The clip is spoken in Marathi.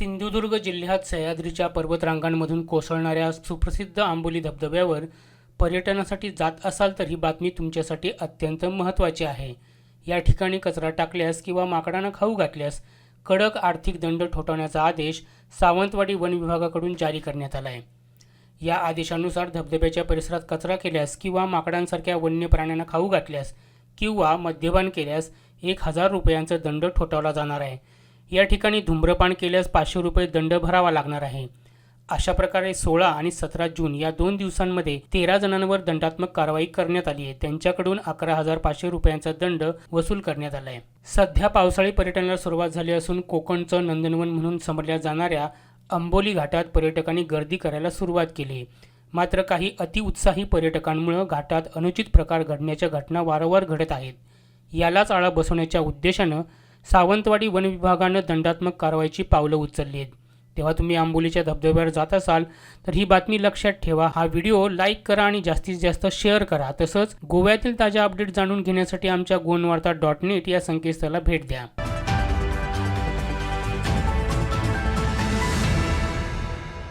सिंधुदुर्ग जिल्ह्यात सह्याद्रीच्या पर्वतरांगांमधून कोसळणाऱ्या सुप्रसिद्ध आंबोली धबधब्यावर पर्यटनासाठी जात असाल तर ही बातमी तुमच्यासाठी अत्यंत महत्त्वाची आहे. या ठिकाणी कचरा टाकल्यास किंवा माकडांना खाऊ घातल्यास कडक आर्थिक दंड ठोठावण्याचा आदेश सावंतवाडी वन विभागाकडून जारी करण्यात आला आहे या आदेशानुसार धबधब्याच्या परिसरात कचरा केल्यास किंवा माकडांसारख्या वन्य प्राण्यांना खाऊ घातल्यास किंवा मद्यपान केल्यास एक हजार रुपयांचा दंड ठोठावला जाणार आहे. या ठिकाणी धूम्रपान केल्यास पाचशे रुपये दंड भरावा लागणार आहे. अशा प्रकारे सोळा आणि सतरा जून या दोन दिवसांमध्ये तेरा जणांवर दंडात्मक कारवाई करण्यात आली आहे. त्यांच्याकडून अकरा हजार पाचशे रुपयांचा दंड वसूल करण्यात आला आहे. सध्या पावसाळी पर्यटनाला सुरुवात झाली असून कोकणचं नंदनवन म्हणून समजल्या जाणाऱ्या अंबोली घाटात पर्यटकांनी गर्दी करायला सुरुवात केली मात्र काही अतिउत्साही पर्यटकांमुळे घाटात अनुचित प्रकार घडण्याच्या घटना वारंवार घडत आहेत. यालाच आळा बसवण्याच्या उद्देशानं सावंतवाडी वन विभागानं दंडात्मक कारवाईची पावलं उचलली आहेत. तेव्हा तुम्ही आंबोलीच्या धबधब्यावर जात असाल तर ही बातमी लक्षात ठेवा. हा व्हिडिओ लाईक करा आणि जास्तीत जास्त शेअर करा. तसंच गोव्यातील ताज्या अपडेट जाणून घेण्यासाठी आमच्या गोनवार्ता डॉट नेट या संकेतस्थळाला भेट द्या.